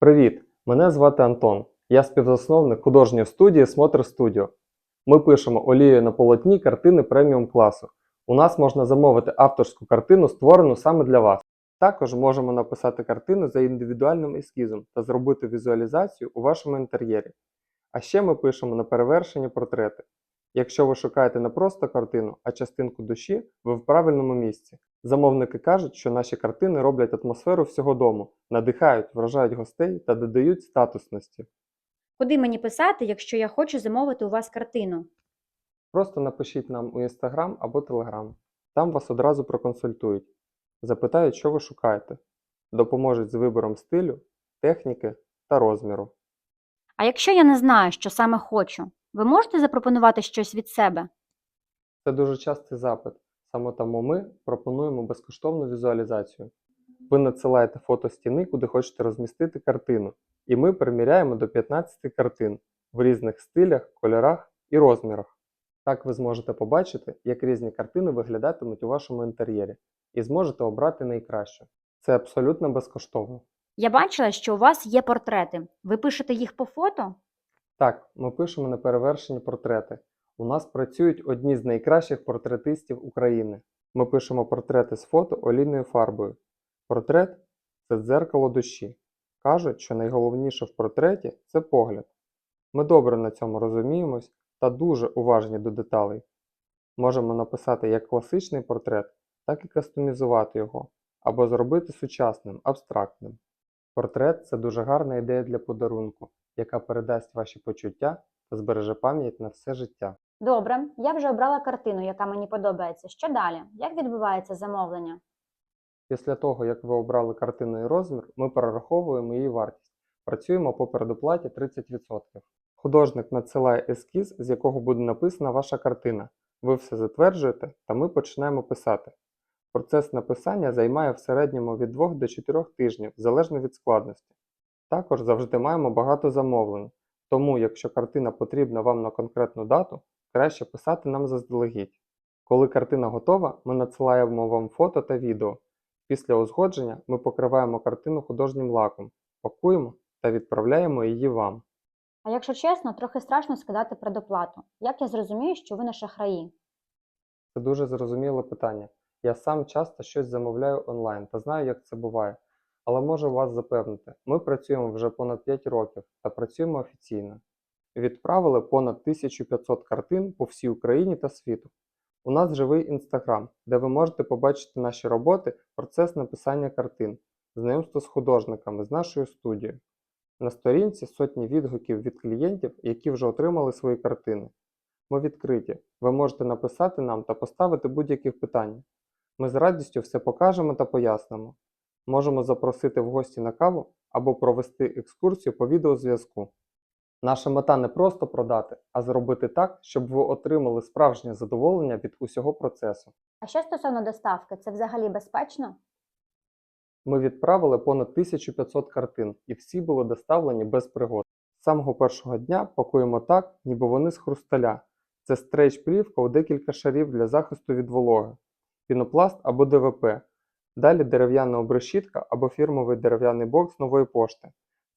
Привіт! Мене звати Антон. Я співзасновник художньої студії Смотр Studio. Ми пишемо олією на полотні картини преміум класу. У нас можна замовити авторську картину, створену саме для вас. Також можемо написати картину за індивідуальним ескізом та зробити візуалізацію у вашому інтер'єрі. А ще ми пишемо на перевершені портрети. Якщо ви шукаєте не просто картину, а частинку душі, ви в правильному місці. Замовники кажуть, що наші картини роблять атмосферу всього дому, надихають, вражають гостей та додають статусності. Куди мені писати, якщо я хочу замовити у вас картину? Просто напишіть нам у Instagram або Telegram. Там вас одразу проконсультують, запитають, що ви шукаєте, допоможуть з вибором стилю, техніки та розміру. А якщо я не знаю, що саме хочу, ви можете запропонувати щось від себе? Це дуже частий запит. Саме тому ми пропонуємо безкоштовну візуалізацію. Ви надсилаєте фото стіни, куди хочете розмістити картину, і ми приміряємо до 15 картин в різних стилях, кольорах і розмірах. Так ви зможете побачити, як різні картини виглядатимуть у вашому інтер'єрі, і зможете обрати найкращу. Це абсолютно безкоштовно. Я бачила, що у вас є портрети. Ви пишете їх по фото? Так, ми пишемо на перевершені портрети. У нас працюють одні з найкращих портретистів України. Ми пишемо портрети з фото олійною фарбою. Портрет це дзеркало душі. Кажуть, що найголовніше в портреті це погляд. Ми добре на цьому розуміємось та дуже уважні до деталей. Можемо написати як класичний портрет, так і кастомізувати його, або зробити сучасним, абстрактним. Портрет це дуже гарна ідея для подарунку, яка передасть ваші почуття та збереже пам'ять на все життя. Добре, я вже обрала картину, яка мені подобається. Що далі? Як відбувається замовлення? Після того, як ви обрали картину і розмір, ми перераховуємо її вартість. Працюємо по передоплаті 30%. Художник надсилає ескіз, з якого буде написана ваша картина. Ви все затверджуєте, та ми починаємо писати. Процес написання займає в середньому від 2 до 4 тижнів, залежно від складності. Також завжди маємо багато замовлень, тому якщо картина потрібна вам на конкретну дату, краще писати нам заздалегідь. Коли картина готова, ми надсилаємо вам фото та відео. Після узгодження ми покриваємо картину художнім лаком, пакуємо та відправляємо її вам. А якщо чесно, трохи страшно скидати предоплату. Як я зрозумію, що ви не шахраї? Це дуже зрозуміле питання. Я сам часто щось замовляю онлайн та знаю, як це буває. Але можу вас запевнити, ми працюємо вже понад 5 років та працюємо офіційно. Відправили понад 1500 картин по всій Україні та світу. У нас живий інстаграм, де ви можете побачити наші роботи, процес написання картин, знайомство з художниками з нашою студією. На сторінці сотні відгуків від клієнтів, які вже отримали свої картини. Ми відкриті. Ви можете написати нам та поставити будь-які питання. Ми з радістю все покажемо та пояснимо. Можемо запросити в гості на каву або провести екскурсію по відеозв'язку. Наша мета не просто продати, а зробити так, щоб ви отримали справжнє задоволення від усього процесу. А що стосовно доставки, це взагалі безпечно? Ми відправили понад 1500 картин, і всі були доставлені без пригод. З самого першого дня пакуємо так, ніби вони з хрусталя. Це стрейч-плівка у декілька шарів для захисту від вологи, пінопласт або ДВП. Далі дерев'яна обрешітка або фірмовий дерев'яний бокс нової пошти.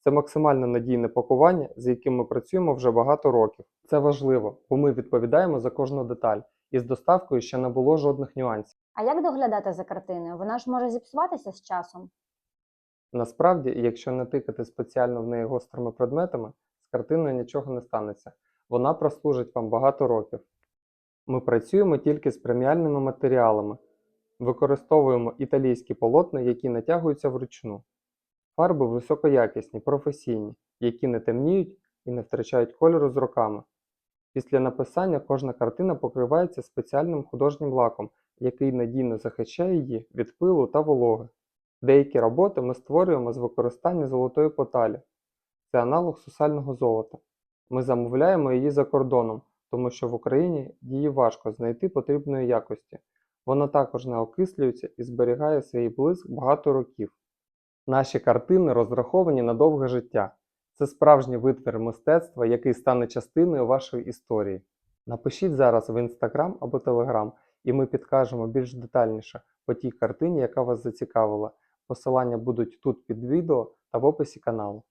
Це максимально надійне пакування, з яким ми працюємо вже багато років. Це важливо, бо ми відповідаємо за кожну деталь, і з доставкою ще не було жодних нюансів. А як доглядати за картиною? Вона ж може зіпсуватися з часом. Насправді, якщо не тикати спеціально в неї гострими предметами, з картиною нічого не станеться. Вона прослужить вам багато років. Ми працюємо тільки з преміальними матеріалами, використовуємо італійські полотна, які натягуються вручну. Фарби високоякісні, професійні, які не темніють і не втрачають кольору з роками. Після написання кожна картина покривається спеціальним художнім лаком, який надійно захищає її від пилу та вологи. Деякі роботи ми створюємо з використання золотої поталі. Це аналог сусального золота. Ми замовляємо її за кордоном, тому що в Україні її важко знайти потрібної якості. Вона також не окислюється і зберігає свій блиск багато років. Наші картини розраховані на довге життя. Це справжній витвір мистецтва, який стане частиною вашої історії. Напишіть зараз в інстаграм або телеграм, і ми підкажемо більш детальніше по тій картині, яка вас зацікавила. Посилання будуть тут під відео та в описі каналу.